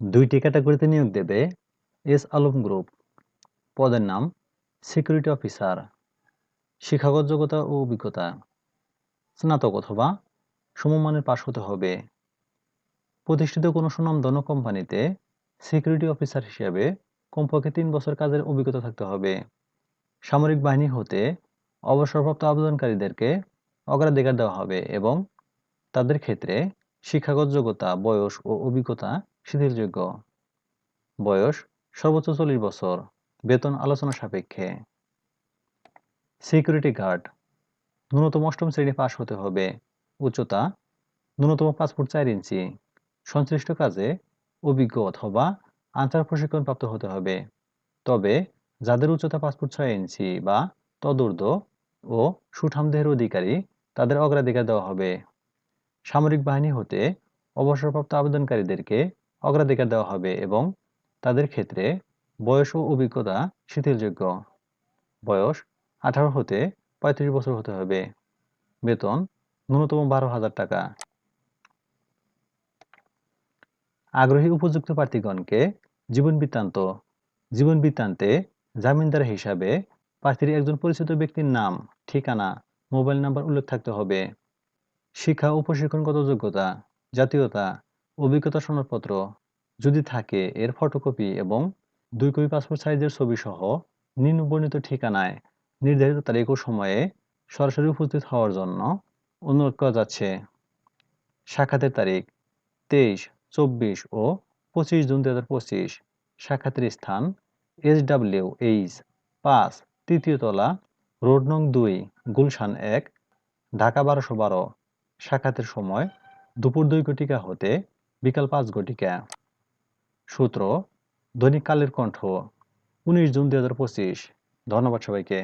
দুইটি ক্যাটাগরিতে নিয়োগ দেবে এস আলম গ্রুপ। পদের নাম সিকিউরিটি অফিসার, শিক্ষাগত যোগ্যতা ও অভিজ্ঞতা, স্নাতক অথবা সমমানের পাশ হতে হবে। প্রতিষ্ঠিত কোনো সুনামধন্য কোম্পানিতে সিকিউরিটি অফিসার হিসেবে কমপক্ষে তিন বছর কাজের অভিজ্ঞতা থাকতে হবে। সামরিক বাহিনী হতে অবসরপ্রাপ্ত আবেদনকারীদেরকে অগ্রাধিকার দেওয়া হবে এবং তাদের ক্ষেত্রে শিক্ষাগত যোগ্যতা, বয়স ও অভিজ্ঞতা শিথিলযোগ্য বয়স সর্বোচ্চ চল্লিশ বছর। বেতন আলোচনা সাপেক্ষে। সিকিউরিটি গার্ড, ন্যূনতম অষ্টম শ্রেণি পাশ হতে হবে। উচ্চতা, ন্যূনতম পাঁচ ফুট চার ইঞ্চি। সংশ্লিষ্ট কাজে অভিজ্ঞ অথবা আনসার প্রশিক্ষণ প্রাপ্ত হতে হবে। তবে যাদের উচ্চতা পাঁচ ফুট ছয় ইঞ্চি বা তদূর্ধ্ব ও সুঠাম দেহের অধিকারী তাদের অগ্রাধিকার দেওয়া হবে। সামরিক বাহিনী হতে অবসরপ্রাপ্ত আবেদনকারীদেরকে অগ্রাধিকার দেওয়া হবে এবং তাদের ক্ষেত্রে বয়স ও অভিজ্ঞতা শিথিলযোগ্য। বয়স আঠারো হতে পঁয়ত্রিশ বছর হতে হবে। বেতন ন্যূনতম বারো হাজার টাকা। আগ্রহী উপযুক্ত প্রার্থীগণকে জীবন বৃত্তান্ত। জীবন বৃত্তান্তে জামিনদার হিসাবে প্রার্থীর একজন পরিচিত ব্যক্তির নাম, ঠিকানা, মোবাইল নাম্বার উল্লেখ থাকতে হবে। শিক্ষা ও প্রশিক্ষণগত যোগ্যতা, জাতীয়তা অভিজ্ঞতা সনদপত্র যদি থাকে, এর ফটোকপি এবং দুই কপি পাসপোর্ট সাইজের ছবি সহ নিম্ন বর্ণিত ঠিকানায় নির্ধারিত তারিখ ও সময়ে সরাসরি উপস্থিত হওয়ার জন্য অনুরোধ করা যাচ্ছে। সাক্ষাতের তারিখ তেইশ, চব্বিশ ও পঁচিশ জুন দু হাজার পঁচিশ। সাক্ষাতের স্থান এস ডাব্লিউ এইচ পাঁচ, তৃতীয় তলা, রোড নং দুই, গুলশান এক, ঢাকা বারোশো বারো। সাক্ষাতের সময় দুপুর দুই কোটিকা হতে বিকাল পাঁচ ঘটিকা। সূত্র দৈনিক কালের কণ্ঠ উনিশ জুন দুই হাজার পঁচিশ। ধন্যবাদ সবাইকে।